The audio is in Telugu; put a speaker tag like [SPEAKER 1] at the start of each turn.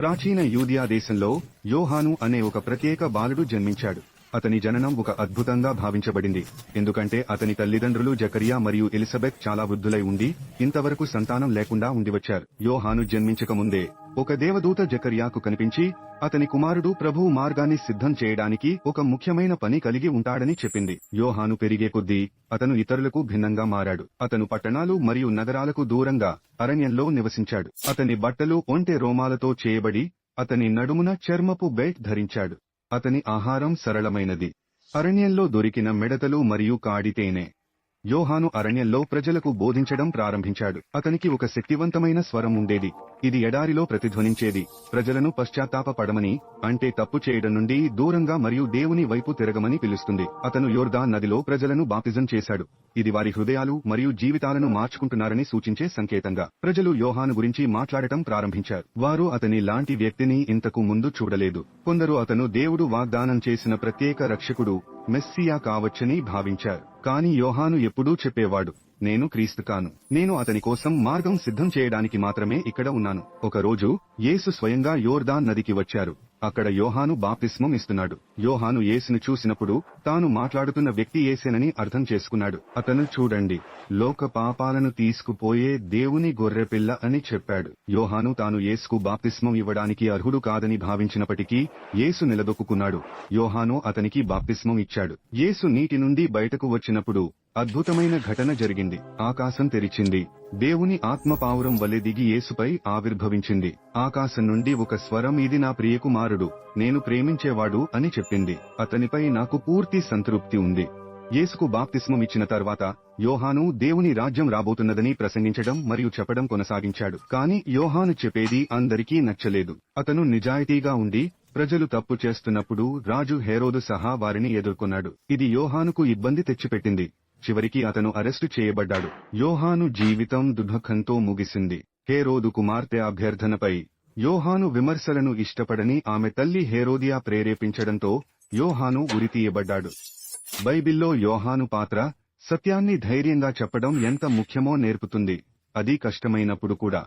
[SPEAKER 1] ప్రాచీన యూదియా దేశంలో యోహాను అనే ఒక ప్రత్యేక బాలుడు జన్మించాడు. అతని జననం ఒక అద్భుతంగా భావించబడింది. ఎందుకంటే అతని తల్లిదండ్రులు జకరియా మరియు ఎలిజబెత్ చాలా వృద్ధులై ఉండి ఇంతవరకు సంతానం లేకుండా ఉండివచ్చారు. యోహాను జన్మించక ముందే ఒక దేవదూత జకరియాకు కనిపించి అతని కుమారుడు ప్రభు మార్గాన్ని సిద్ధం చేయడానికి ఒక ముఖ్యమైన పని కలిగి ఉంటాడని చెప్పింది. యోహాను పెరిగే కొద్దీ అతను ఇతరులకు భిన్నంగా మారాడు. అతను పట్టణాలు మరియు నగరాలకు దూరంగా అరణ్యంలో నివసించాడు. అతని బట్టలు ఒంటె రోమాలతో చేయబడి అతని నడుమున చర్మపు బెల్ట్ ధరించాడు. అతని ఆహారం సరళమైనది. అరణ్యంలో దొరికిన మిడతలు మరియు కాడితేనే యోహాను అరణ్యంలో ప్రజలకు బోధించడం ప్రారంభించాడు. అతనికి ఒక శక్తివంతమైన స్వరం ఉండేది. ఇది ఎడారిలో ప్రతిధ్వనించేది. ప్రజలను పశ్చాత్తాప పడమని అంటే తప్పు చేయడం నుండి దూరంగా మరియు దేవుని వైపు తిరగమని పిలుస్తుంది. అతను యోర్దాన్ నదిలో ప్రజలను బాప్తిజం చేశాడు. ఇది వారి హృదయాలు మరియు జీవితాలను మార్చుకుంటున్నారని సూచించే సంకేతంగా. ప్రజలు యోహాను గురించి మాట్లాడటం ప్రారంభించారు. వారు అతని లాంటి వ్యక్తిని ఇంతకు ముందు చూడలేదు. కొందరు అతను దేవుడు వాగ్దానం చేసిన ప్రత్యేక రక్షకుడు మెస్సియా కావచ్చని భావించారు. కాని యోహాను ఎప్పుడూ చెప్పేవాడు నేను క్రీస్తు కాను. నేను అతని కోసం మార్గం సిద్ధం చేయడానికి మాత్రమే ఇక్కడ ఉన్నాను. ఒక రోజు యేసు స్వయంగా యోర్దాన్ నదికి వచ్చారు. అక్కడ యోహాను బాప్తిస్మం ఇస్తున్నాడు. యోహాను యేసును చూసినప్పుడు తాను మాట్లాడుతున్న వ్యక్తి యేసేనని అర్థం చేసుకున్నాడు. అతను చూడండి లోక పాపాలను తీసుకుపోయే దేవుని గొర్రెపిల్ల అని చెప్పాడు. యోహాను తాను యేసుకు బాప్తిస్మం ఇవ్వడానికి అర్హుడు కాదని భావించినప్పటికీ యేసు నిలదొక్కున్నాడు. యోహాను అతనికి బాప్తిస్మం ఇచ్చాడు. యేసు నీటి నుండి బయటకు వచ్చినప్పుడు అద్భుతమైన ఘటన జరిగింది. ఆకాశం తెరిచింది. దేవుని ఆత్మ పావురం వలె దిగి యేసుపై ఆవిర్భవించింది. ఆకాశం నుండి ఒక స్వరం ఇది నా ప్రియకుమారుడు నేను ప్రేమించేవాడు అని చెప్పింది. అతనిపై నాకు పూర్తి సంతృప్తి ఉంది. యేసుకు బాప్తిస్మం ఇచ్చిన తర్వాత యోహాను దేవుని రాజ్యం రాబోతున్నదని ప్రసంగించడం మరియు చెప్పడం కొనసాగించాడు. కాని యోహాను చెప్పేది అందరికీ నచ్చలేదు. అతను నిజాయితీగా ఉండి ప్రజలు తప్పు చేస్తున్నప్పుడు రాజు హేరోదు సహా వారిని ఎదుర్కొన్నాడు. ఇది యోహానుకు ఇబ్బంది తెచ్చిపెట్టింది. చివరికి అతను అరెస్టు చేయబడ్డాడు. యోహాను జీవితం దుఃఖంతో ముగిసింది. హేరోదు కుమార్తె అభ్యర్థనపై యోహాను విమర్శలను ఇష్టపడని ఆమె తల్లి హేరోదియా ప్రేరేపించడంతో యోహాను ఉరితీయబడ్డాడు. బైబిల్లో యోహాను పాత్ర సత్యాన్ని ధైర్యంగా చెప్పడం ఎంత ముఖ్యమో నేర్పుతుంది. అది కష్టమైనప్పుడు కూడా.